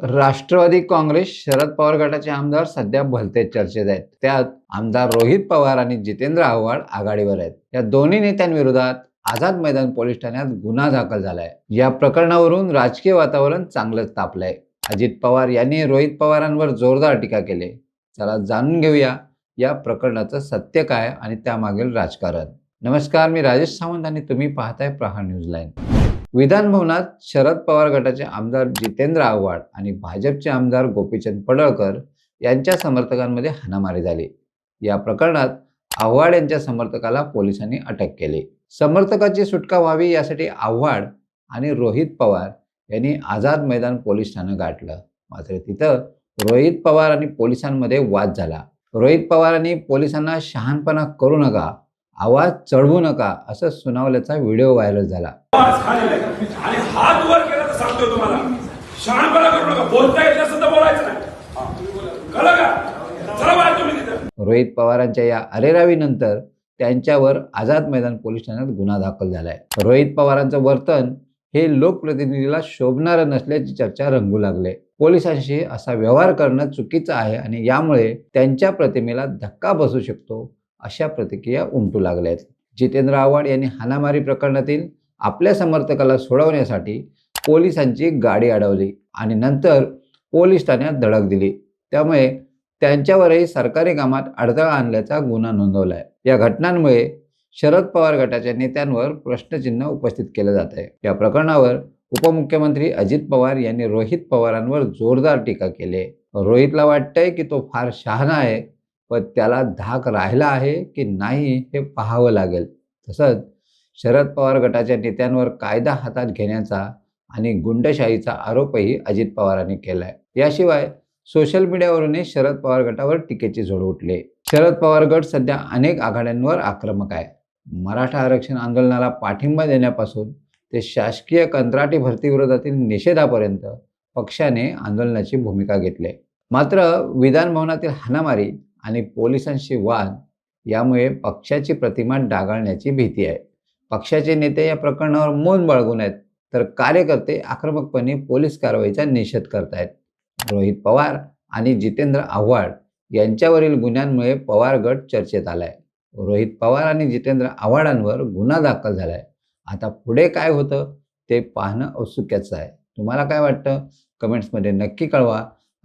राष्ट्रवादी काँग्रेस शरद पवार गटाचे आमदार सध्या भलते चर्चेत आहेत. त्यात आमदार रोहित पवार आणि जितेंद्र आव्हाड आघाडीवर आहेत. या दोन्ही नेत्यांविरोधात आझाद मैदान पोलीस ठाण्यात गुन्हा दाखल झालाय. या प्रकरणावरून राजकीय वातावरण चांगलंच तापलंय. अजित पवार यांनी रोहित पवारांवर जोरदार टीका केली. चला जाणून घेऊया या प्रकरणाचं सत्य काय आणि त्यामागील राजकारण. नमस्कार मी राजेश सावंत आणि तुम्ही पाहताय प्रहार न्यूज लाईन. विधान भवनात शरद पवार गटाचे आमदार जितेंद्र आव्हाड आणि भाजपचे आमदार गोपीचंद पडळकर यांच्या समर्थकांमध्ये हाणामारी झाली. या प्रकरणात आव्हाड यांच्या समर्थकाला पोलिसांनी अटक केली. समर्थकाची सुटका व्हावी यासाठी आव्हाड आणि रोहित पवार यांनी आझाद मैदान पोलीस ठाणं गाठलं. मात्र तिथं रोहित पवार आणि पोलिसांमध्ये वाद झाला. रोहित पवारांनी पोलिसांना शहाणपणा करू नका आवाज चढवू नका असं सुनावल्याचा व्हिडिओ व्हायरल झाला. आणि हात वर केला तर सांगतोय तुम्हाला. शहाणपणा करू नका. बोलता येत तर बोलायचं नाही. कळलं का? चला बाहेर तुम्ही तिथं. रोहित पवारांच्या या अरेरावीनंतर त्यांच्यावर आझाद मैदान पोलीस ठाण्यात गुन्हा दाखल झालाय. रोहित पवारांचं वर्तन हे लोकप्रतिनिधीला शोभणारं नसल्याची चर्चा रंगू लागले. पोलिसांशी असा व्यवहार करणं चुकीचं आहे आणि यामुळे त्यांच्या प्रतिमेला धक्का बसू शकतो अशा प्रतिक्रिया उमटू लागल्या आहेत जितेंद्र आव्हाड यांनी हाणामारी प्रकरणातील आपल्या समर्थकाला सोडवण्यासाठी पोलिसांची गाडी अडवली आणि नंतर पोलीस ठाण्यात धडक दिली. त्यामुळे त्यांच्यावरही सरकारी कामात अडथळा आणल्याचा गुन्हा नोंदवला आहे या घटनांमुळे शरद पवार गटाच्या नेत्यांवर प्रश्नचिन्ह उपस्थित केलं जात आहे. या प्रकरणावर उपमुख्यमंत्री अजित पवार यांनी रोहित पवारांवर जोरदार टीका केली आहे. रोहितला वाटतंय की तो फार शहाणा आहे. पण त्याला धाक राहिला आहे की नाही हे पाहावं लागेल. तसंच शरद पवार गटाच्या नेत्यांवर कायदा हातात घेण्याचा आणि गुंडशाहीचा आरोपही अजित पवारांनी केला आहे याशिवाय सोशल मीडियावरूनही शरद पवार गटावर टीकेची झोड उठले. शरद पवार गट सध्या अनेक आघाड्यांवर आक्रमक आहे. मराठा आरक्षण आंदोलनाला पाठिंबा देण्यापासून ते शासकीय कंत्राटी भरतीविरोधातील निषेधापर्यंत पक्षाने आंदोलनाची भूमिका घेतली. मात्र विधान भवनातील हाणामारी आणि पोलिसांशी वाद यामुळे पक्षाची प्रतिमा डागाळण्याची भीती आहे. पक्षाचे नेते या प्रकरणावर मौन बाळगून आहेत तर कार्यकर्ते आक्रमकपणे पोलीस कारवाईचा निषेध करतायत. रोहित पवार आणि जितेंद्र आव्हाड यांच्यावरील गुन्ह्यांमुळे पवार गट चर्चेत आलाय. रोहित पवार आणि जितेंद्र आव्हाडांवर गुन्हा दाखल झालाय. आता पुढे काय होतं ते पाहणं औत्सुक्याचं आहे. तुम्हाला काय वाटतं? कमेंट्समध्ये नक्की कळवा.